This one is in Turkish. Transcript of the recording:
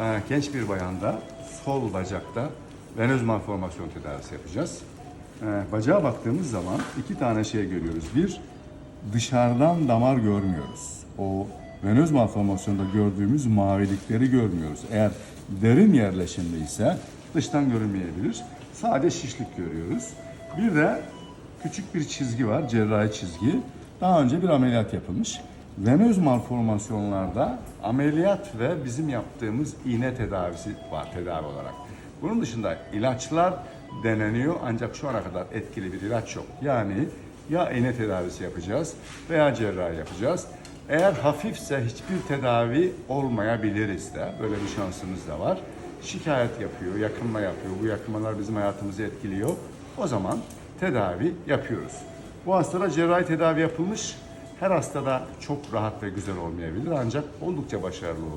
Ee, genç bir bayanda sol bacakta venöz malformasyon tedavisi yapacağız. Ee, bacağa baktığımız zaman iki tane şey görüyoruz. Bir, dışarıdan damar görmüyoruz. O venöz malformasyonda gördüğümüz mavilikleri görmüyoruz. Eğer derin yerleşimli ise dıştan görünmeyebilir. Sadece şişlik görüyoruz. Bir de küçük bir çizgi var, cerrahi çizgi. Daha önce bir ameliyat yapılmış. Venöz malformasyonlarda ameliyat ve bizim yaptığımız iğne tedavisi var tedavi olarak. Bunun dışında ilaçlar deneniyor ancak şu ana kadar etkili bir ilaç yok. Yani ya iğne tedavisi yapacağız veya cerrahi yapacağız. Eğer hafifse hiçbir tedavi olmayabiliriz de böyle bir şansımız da var. Şikayet yapıyor, yakınma yapıyor. Bu yakınmalar bizim hayatımızı etkiliyor. O zaman tedavi yapıyoruz. Bu hastada cerrahi tedavi yapılmış. Her hastada çok rahat ve güzel olmayabilir ancak oldukça başarılı olmuş.